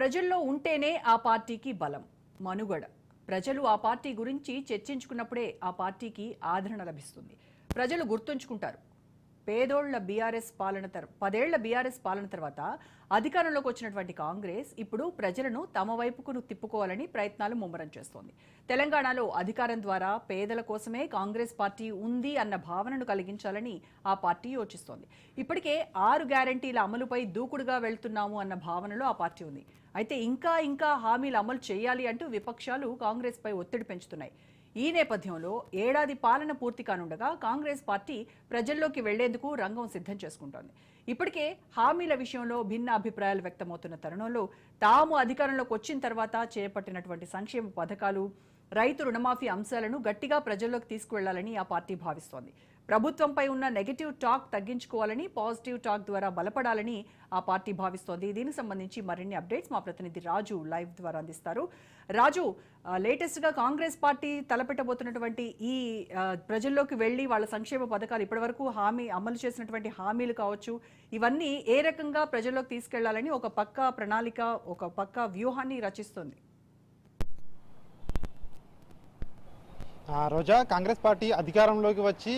ప్రజల్లో ఉంటేనే ఆ పార్టీకి బలం. మనుగడ. ప్రజలు ఆ పార్టీ గురించి చర్చించుకున్నప్పుడే ఆ పార్టీకి ఆదరణ లభిస్తుంది. ప్రజలు గుర్తుంచుకుంటారు. పేదోళ్ళ బీఆర్ఎస్ పాలన తర్ పదేళ్ళ బీఆర్ఎస్ పాలన తర్వాత అధికారంలోకి వచ్చినటువంటి కాంగ్రెస్ ఇప్పుడు ప్రజలను తమ వైపుకు తిప్పుకోవాలని ప్రయత్నాలు ముమ్మరం చేస్తోంది. తెలంగాణలో అధికారం ద్వారా పేదల కోసమే కాంగ్రెస్ పార్టీ ఉంది అన్న భావనను కలిగించాలని ఆ పార్టీ యోచిస్తోంది. ఇప్పటికే ఆరు గ్యారంటీల అమలుపై దూకుడుగా వెళ్తున్నాము అన్న భావనలో ఆ పార్టీ ఉంది. అయితే ఇంకా ఇంకా హామీలు అమలు చేయాలి అంటూ విపక్షాలు కాంగ్రెస్పై ఒత్తిడి పెంచుతున్నాయి. ఈ నేపథ్యంలో ఏడాది పాలన పూర్తి కానుండగా కాంగ్రెస్ పార్టీ ప్రజల్లోకి వెళ్ళేందుకు రంగం సిద్ధం చేసుకుంటోంది. ఇప్పటికే హామీల విషయంలో భిన్న అభిప్రాయాలు వ్యక్తమవుతున్న తరుణంలో తాము అధికారంలోకి వచ్చిన తర్వాత చేపట్టినటువంటి సంక్షేమ పథకాలు రైతు రుణమాఫీ అంశాలను గట్టిగా ప్రజల్లోకి తీసుకువెళ్ళాలని ఆ పార్టీ భావిస్తోంది. ప్రభుత్వంపై ఉన్న నెగిటివ్ టాక్ తగ్గించుకోవాలని పాజిటివ్ టాక్ ద్వారా బలపడాలని ఆ పార్టీ భావిస్తోంది. దీనికి సంబంధించి మరిన్ని అప్డేట్స్ మా ప్రతినిధి రాజు లైవ్ ద్వారా అందిస్తారు. రాజు లేటెస్ట్గా కాంగ్రెస్ పార్టీ తలపెట్టబోతున్నటువంటి ఈ ప్రజల్లోకి వెళ్ళి వాళ్ళ సంక్షేమ పథకాలు ఇప్పటివరకు హామీ అమలు చేసినటువంటి హామీలు కావచ్చు ఇవన్నీ ఏ రకంగా ప్రజల్లోకి తీసుకెళ్ళాలని ఒక పక్క ప్రణాళిక ఒక పక్క వ్యూహాన్ని రచిస్తుంది? రోజా కాంగ్రెస్ పార్టీ అధికారంలోకి వచ్చి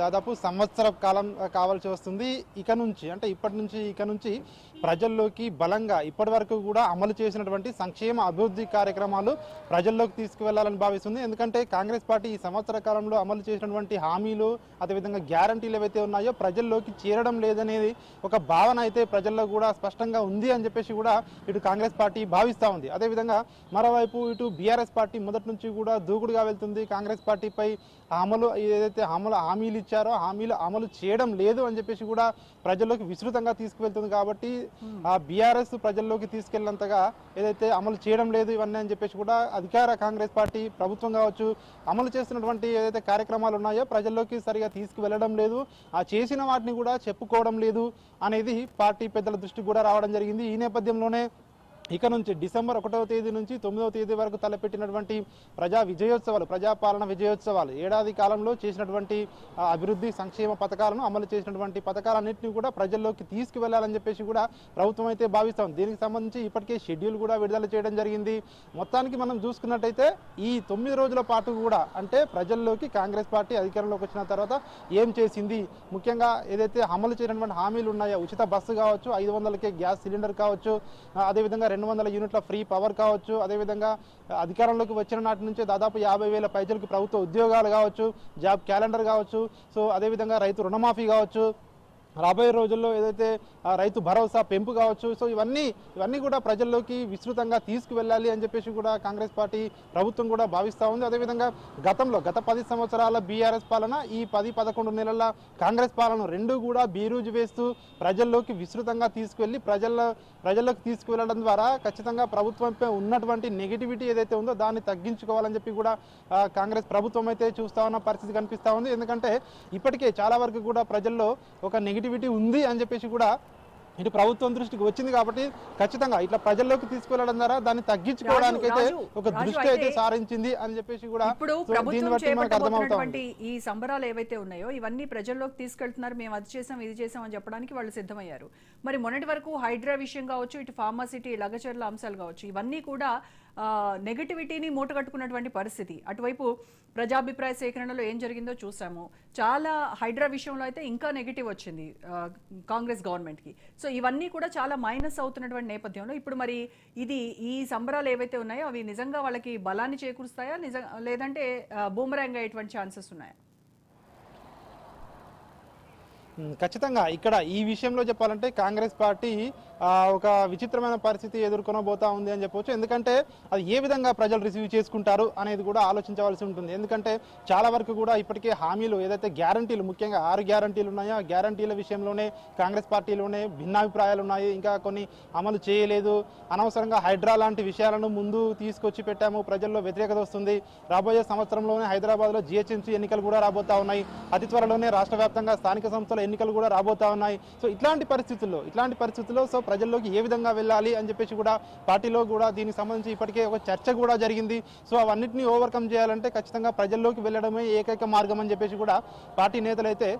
దాదాపు సంవత్సర కాలం కావాల్సి వస్తుంది. ఇక నుంచి అంటే ఇప్పటి నుంచి ఇక నుంచి ప్రజల్లోకి బలంగా ఇప్పటి వరకు కూడా అమలు చేసినటువంటి సంక్షేమ అభివృద్ధి కార్యక్రమాలు ప్రజల్లోకి తీసుకువెళ్ళాలని భావిస్తుంది. ఎందుకంటే కాంగ్రెస్ పార్టీ ఈ సంవత్సర కాలంలో అమలు చేసినటువంటి హామీలు అదేవిధంగా గ్యారంటీలు ఏవైతే ఉన్నాయో ప్రజల్లోకి చేరడం లేదనేది ఒక భావన అయితే ప్రజల్లో కూడా స్పష్టంగా ఉంది అని చెప్పేసి కూడా ఇటు కాంగ్రెస్ పార్టీ భావిస్తూ ఉంది. అదేవిధంగా మరోవైపు ఇటు బీఆర్ఎస్ పార్టీ మొదటి నుంచి కూడా దూకుడుగా వెళ్తుంది. కాంగ్రెస్ పార్టీపై అమలు ఏదైతే అమలు హామీలు ఇచ్చారో హామీలు అమలు చేయడం లేదు అని చెప్పేసి కూడా ప్రజల్లోకి విస్తృతంగా తీసుకువెళ్తుంది కాబట్టి ఆ బీఆర్ఎస్ ప్రజల్లోకి తీసుకెళ్ళినంతగా ఏదైతే అమలు చేయడం లేదు ఇవన్నీ అని చెప్పేసి కూడా అధికార కాంగ్రెస్ పార్టీ ప్రభుత్వం కావచ్చు అమలు చేస్తున్నటువంటి ఏదైతే కార్యక్రమాలు ఉన్నాయో ప్రజల్లోకి సరిగా తీసుకువెళ్ళడం లేదు ఆ చేసిన వాటిని కూడా చెప్పుకోవడం లేదు అనేది పార్టీ పెద్దల దృష్టికి కూడా రావడం జరిగింది. ఈ నేపథ్యంలోనే ఇక నుంచి డిసెంబర్ ఒకటవ తేదీ నుంచి తొమ్మిదవ తేదీ వరకు తలపెట్టినటువంటి ప్రజా విజయోత్సవాలు ప్రజాపాలన విజయోత్సవాలు ఏడాది కాలంలో చేసినటువంటి అభివృద్ధి సంక్షేమ పథకాలను అమలు చేసినటువంటి పథకాలన్నింటినీ కూడా ప్రజల్లోకి తీసుకువెళ్ళాలని చెప్పేసి కూడా ప్రభుత్వం అయితే భావిస్తాం. దీనికి సంబంధించి ఇప్పటికే షెడ్యూల్ కూడా విడుదల చేయడం జరిగింది. మొత్తానికి మనం చూసుకున్నట్టయితే ఈ తొమ్మిది రోజుల పాటు కూడా అంటే ప్రజల్లోకి కాంగ్రెస్ పార్టీ అధికారంలోకి వచ్చిన తర్వాత ఏం చేసింది? ముఖ్యంగా ఏదైతే అమలు చేయనటువంటి హామీలు ఉన్నాయో ఉచిత బస్సు కావచ్చు ఐదు వందలకే గ్యాస్ సిలిండర్ కావచ్చు అదేవిధంగా రెండు వందల యూనిట్ల ఫ్రీ పవర్ కావచ్చు. అదేవిధంగా అధికారంలోకి వచ్చిన నాటి నుంచి దాదాపు యాభై వేల పైచలకు ప్రభుత్వ ఉద్యోగాలు కావచ్చు జాబ్ క్యాలెండర్ కావచ్చు. సో అదేవిధంగా రైతు రుణమాఫీ కావచ్చు. రాబోయే రోజుల్లో ఏదైతే రైతు భరోసా పెంపు కావచ్చు సో ఇవన్నీ ఇవన్నీ కూడా ప్రజల్లోకి విస్తృతంగా తీసుకువెళ్ళాలి అని చెప్పేసి కూడా కాంగ్రెస్ పార్టీ ప్రభుత్వం కూడా భావిస్తూ ఉంది. అదేవిధంగా గతంలో గత పది సంవత్సరాల బీఆర్ఎస్ పాలన ఈ పది పదకొండు నెలల కాంగ్రెస్ పాలన రెండు కూడా బీరూజు వేస్తూ ప్రజల్లోకి విస్తృతంగా తీసుకువెళ్ళి ప్రజల ప్రజల్లోకి తీసుకువెళ్ళడం ద్వారా ఖచ్చితంగా ప్రభుత్వంపై ఉన్నటువంటి నెగిటివిటీ ఏదైతే ఉందో దాన్ని తగ్గించుకోవాలని చెప్పి కూడా కాంగ్రెస్ ప్రభుత్వం అయితే చూస్తా ఉన్న పరిస్థితి కనిపిస్తూ ఉంది. ఎందుకంటే ఇప్పటికే చాలా వరకు కూడా ప్రజల్లో ఒక నెగిటివ్ నెగిటివిటీ ఉంది అని చెప్పేసి కూడా ఇటు ప్రభుత్వం దృష్టికి వచ్చింది కాబట్టి ఖచ్చితంగా ఇట్లా ప్రజల్లోకి తీసుకెళ్ళడం ద్వారా దాన్ని తగ్గించుకోవడానికి అయితే ఒక దృష్టి అయితే సారించింది అని చెప్పేసి కూడా ఇప్పుడు ఈ సంబరాలు ఏవైతే ఉన్నాయో ఇవన్నీ ప్రజల్లోకి తీసుకెళ్తున్నారు మేము అది చేసాం ఇది చేసాం అని చెప్పడానికి వాళ్ళు సిద్ధమయ్యారు. మరి మొన్నటి వరకు హైడ్రా విషయం కావచ్చు ఇటు ఫార్మాసిటీ లగచర్ల అంశాలు కావచ్చు ఇవన్నీ కూడా నెగటివిటీని మూటగట్టుకున్నటువంటి పరిస్థితి. అటువైపు ప్రజాభిప్రాయ సేకరణలో ఏం జరిగిందో చూసాము. చాలా హైడ్రా విషయంలో అయితే ఇంకా నెగిటివ్ వచ్చింది కాంగ్రెస్ గవర్నమెంట్కి సో ఇవన్నీ కూడా చాలా మైనస్ అవుతున్నటువంటి నేపథ్యంలో ఇప్పుడు మరి ఇది ఈ సంబరాలు ఏవైతే ఉన్నాయో అవి నిజంగా వాళ్ళకి బలాన్ని చేకూరుస్తాయా? నిజం లేదంటే బూమరాంగ్ అయ్యేటువంటి ఛాన్సెస్ ఉన్నాయా? ఖచ్చితంగా. ఇక్కడ ఈ విషయంలో చెప్పాలంటే కాంగ్రెస్ పార్టీ ఒక విచిత్రమైన పరిస్థితి ఎదుర్కొనబోతా ఉంది అని చెప్పవచ్చు ఎందుకంటే అది ఏ విధంగా ప్రజలు రిసీవ్ చేసుకుంటారు అనేది కూడా ఆలోచించవలసి ఉంటుంది. ఎందుకంటే చాలా వరకు కూడా ఇప్పటికే హామీలు ఏదైతే గ్యారంటీలు ముఖ్యంగా ఆరు గ్యారంటీలు ఉన్నాయో ఆ గ్యారంటీల విషయంలోనే కాంగ్రెస్ పార్టీలోనే భిన్నాభిప్రాయాలు ఉన్నాయి. ఇంకా కొన్ని అమలు చేయలేదు. అనవసరంగా హైడ్రా లాంటి విషయాలను ముందు తీసుకొచ్చి పెట్టాము. ప్రజల్లో వ్యతిరేకత వస్తుంది. రాబోయే సంవత్సరంలోనే హైదరాబాద్లో జిహెచ్ఎంసీ ఎన్నికలు కూడా రాబోతా ఉన్నాయి. అతి త్వరలోనే రాష్ట్ర వ్యాప్తంగా స్థానిక సంస్థల ఎన్నికలు కూడా రాబోతా ఉన్నాయి. సో ఇట్లాంటి పరిస్థితుల్లో ఇట్లాంటి పరిస్థితుల్లో సో ప్రజల్లోకి ఏ విధంగా వెళ్ళాలి అని చెప్పేసి కూడా పార్టీలో కూడా దీనికి సంబంధించి ఇప్పటికే ఒక చర్చ కూడా జరిగింది. సో అవన్నిటిని ఓవర్కమ్ చేయాలంటే ఖచ్చితంగా ప్రజల్లోకి వెళ్ళడమే ఏకైక మార్గం అని చెప్పేసి కూడా పార్టీ నేతలు అయితే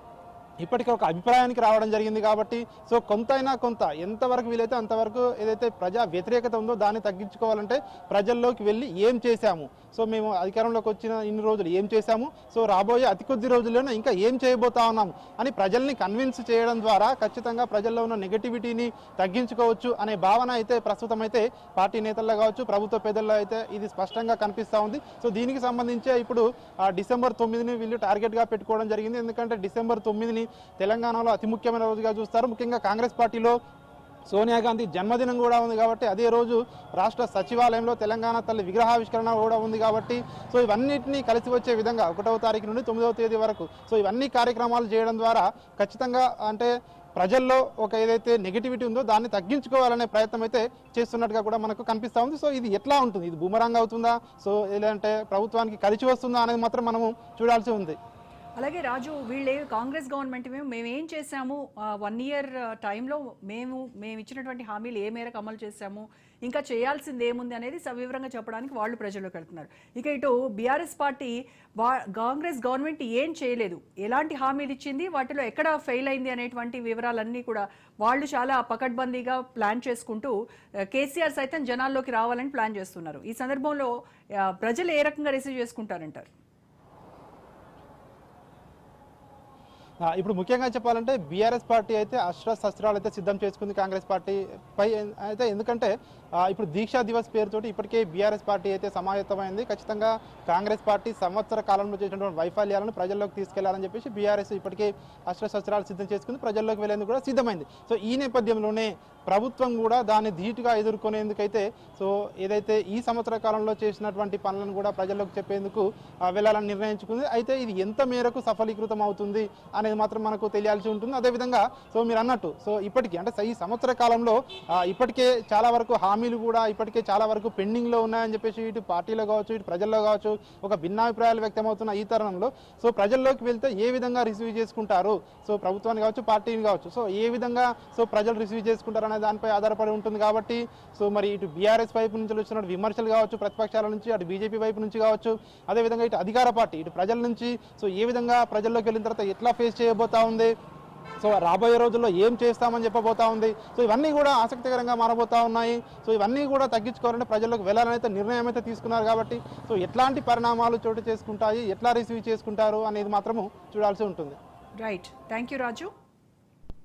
ఒక అభిప్రాయానికి రావడం జరిగింది కాబట్టి సో కొంతైనా కొంత ఎంతవరకు వీలైతే అంతవరకు ఏదైతే ప్రజా వ్యతిరేకత ఉందో దాన్ని తగ్గించుకోవాలంటే ప్రజల్లోకి వెళ్ళి ఏం చేశాము? సో మేము అధికారంలోకి వచ్చిన ఇన్ని రోజులు ఏం చేశాము? సో రాబోయే అతి కొద్ది రోజుల్లోనే ఇంకా ఏం చేయబోతా ఉన్నాము? అని ప్రజల్ని కన్విన్స్ చేయడం ద్వారా ఖచ్చితంగా ప్రజల్లో ఉన్న నెగటివిటీని తగ్గించుకోవచ్చు అనే భావన అయితే ప్రస్తుతం అయితే పార్టీ నేతల్లో కావచ్చు ప్రభుత్వ పెద్దల్లో అయితే ఇది స్పష్టంగా కనిపిస్తూ ఉంది. సో దీనికి సంబంధించే ఇప్పుడు ఆ, డిసెంబర్ తొమ్మిదిని వీళ్ళు టార్గెట్గా పెట్టుకోవడం జరిగింది. ఎందుకంటే డిసెంబర్ తొమ్మిదిని తెలంగాణలో అతి ముఖ్యమైన రోజుగా చూస్తారు. ముఖ్యంగా కాంగ్రెస్ పార్టీలో సోనియా గాంధీ జన్మదినం కూడా ఉంది కాబట్టి అదే రోజు రాష్ట్ర సచివాలయంలో తెలంగాణ తల్లి విగ్రహావిష్కరణ కూడా ఉంది కాబట్టి సో ఇవన్నిటిని కలిసి వచ్చే విధంగా ఒకటవ తారీఖు నుండి తొమ్మిదవ తేదీ వరకు సో ఇవన్నీ కార్యక్రమాలు చేయడం ద్వారా ఖచ్చితంగా అంటే ప్రజల్లో ఒక ఏదైతే నెగిటివిటీ ఉందో దాన్ని తగ్గించుకోవాలనే ప్రయత్నం అయితే చేస్తున్నట్టుగా కూడా మనకు కనిపిస్తూ ఉంది. సో ఇది ఎట్లా ఉంటుంది? ఇది బూమరాంగ్ అవుతుందా? సో లేదంటే ప్రభుత్వానికి కలిసి వస్తుందా అనేది మాత్రం మనము చూడాల్సి ఉంది. అలాగే రాజు వీళ్ళే కాంగ్రెస్ గవర్నమెంట్ మేము మేము ఏం చేశాము? వన్ ఇయర్ టైంలో మేము మేము ఇచ్చినటువంటి హామీలు ఏ మేరకు అమలు చేశాము? ఇంకా చేయాల్సింది ఏముంది అనేది సవివరంగా చెప్పడానికి వాళ్ళు ప్రజల్లోకి వెళ్తున్నారు. ఇక ఇటు బీఆర్ఎస్ పార్టీ వా- కాంగ్రెస్ గవర్నమెంట్ ఏం చేయలేదు. ఎలాంటి హామీలు ఇచ్చింది? వాటిలో ఎక్కడ ఫెయిల్ అయింది అనేటువంటి వివరాలన్నీ కూడా వాళ్ళు చాలా పకడ్బందీగా ప్లాన్ చేసుకుంటూ కేసీఆర్ సైతం జనాల్లోకి రావాలని ప్లాన్ చేస్తున్నారు. ఈ సందర్భంలో ప్రజలు ఏ రకంగా రిసీవ్ చేసుకుంటారంటారు? ఇప్పుడు ముఖ్యంగా చెప్పాలంటే బీఆర్ఎస్ పార్టీ అయితే అస్త్ర శస్త్రాలు అయితే సిద్ధం చేసుకుంది కాంగ్రెస్ పార్టీ పై. అయితే ఎందుకంటే ఇప్పుడు దీక్షా దివస్ పేరుతోటి ఇప్పటికే బీఆర్ఎస్ పార్టీ అయితే సమాయత్తమైంది. ఖచ్చితంగా కాంగ్రెస్ పార్టీ సంవత్సర కాలంలో చేసినటువంటి వైఫల్యాలను ప్రజల్లోకి తీసుకెళ్ళాలని చెప్పేసి బీఆర్ఎస్ ఇప్పటికే అస్త్ర శస్త్రాలు సిద్ధం చేసుకుంది. ప్రజల్లోకి వెళ్ళేందుకు కూడా సిద్ధమైంది. సో ఈ నేపథ్యంలోనే ప్రభుత్వం కూడా దాన్ని ధీటుగా ఎదుర్కొనేందుకైతే సో ఏదైతే ఈ సంవత్సర కాలంలో చేసినటువంటి పనులను కూడా ప్రజల్లోకి చెప్పేందుకు వెళ్ళాలని నిర్ణయించుకుంది. అయితే ఇది ఎంత మేరకు సఫలీకృతం అవుతుంది అనేది మాత్రం మనకు తెలియాల్సి ఉంటుంది. అదేవిధంగా సో మీరు అన్నట్టు సో ఇప్పటికీ అంటే ఈ సంవత్సర కాలంలో ఇప్పటికే చాలా వరకు హామీలు కూడా ఇప్పటికే చాలా వరకు పెండింగ్లో ఉన్నాయని చెప్పేసి ఇటు పార్టీలో కావచ్చు ఇటు ప్రజల్లో కావచ్చు ఒక భిన్నాభిప్రాయాలు వ్యక్తమవుతున్న ఈ తరుణంలో సో ప్రజల్లోకి వెళ్తే ఏ విధంగా రిసీవ్ చేసుకుంటారు? సో ప్రభుత్వాన్ని కావచ్చు పార్టీని కావచ్చు సో ఏ విధంగా సో ప్రజలు రిసీవ్ చేసుకుంటారు అనే దానిపై ఆధారపడి ఉంటుంది కాబట్టి సో మరి ఇటు బీఆర్ఎస్ వైపు నుంచి వచ్చిన విమర్శలు కావచ్చు ప్రతిపక్షాల నుంచి అటు బీజేపీ వైపు నుంచి కావచ్చు అదేవిధంగా ఇటు అధికార పార్టీ ఇటు ప్రజల నుంచి సో ఏ విధంగా ప్రజల్లోకి వెళ్ళిన తర్వాత ఎట్లా ఫేస్ చేయబోతా ఉంది. సో రాబోయే రోజుల్లో ఏం చేస్తామని చెప్పబోతా ఉంది. సో ఇవన్నీ కూడా ఆసక్తికరంగా మారబోతా ఉన్నాయి. సో ఇవన్నీ కూడా తగ్గించుకోవాలంటే ప్రజలకు వెళ్ళాలని అయితే నిర్ణయం అయితే తీసుకున్నారు కాబట్టి సో ఎట్లాంటి పరిణామాలు చోటు చేసుకుంటాయి ఎట్లా రిసీవ్ చేసుకుంటారు అనేది మాత్రము చూడాల్సి ఉంటుంది. Right thank you Raju